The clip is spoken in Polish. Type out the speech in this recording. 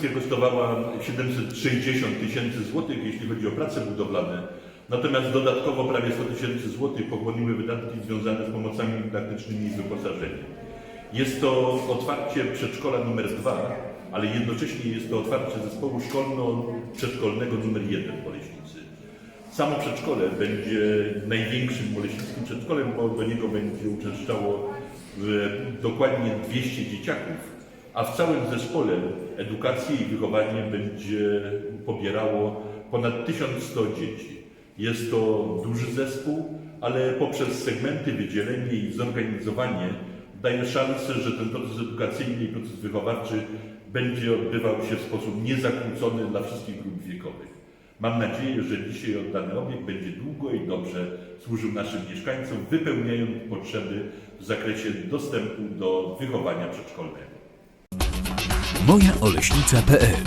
inwestycja kosztowała 760 tysięcy złotych, jeśli chodzi o prace budowlane. Natomiast dodatkowo prawie 100 tysięcy złotych pochłoniły wydatki związane z pomocami dydaktycznymi i wyposażeniem. Jest to otwarcie przedszkola numer 2, ale jednocześnie jest to otwarcie zespołu szkolno-przedszkolnego numer 1 w Oleśnicy. Samo przedszkole będzie największym oleśnickim przedszkolem, bo do niego będzie uczęszczało e, dokładnie 200 dzieciaków, a w całym zespole edukację i wychowanie będzie pobierało ponad 1100 dzieci. Jest to duży zespół, ale poprzez segmenty, wydzielenie i zorganizowanie daje szansę, że ten proces edukacyjny i proces wychowawczy będzie odbywał się w sposób niezakłócony dla wszystkich grup wiekowych. Mam nadzieję, że dzisiaj oddany obiekt będzie długo i dobrze służył naszym mieszkańcom, wypełniając potrzeby w zakresie dostępu do wychowania przedszkolnego. mojaoleśnica.pl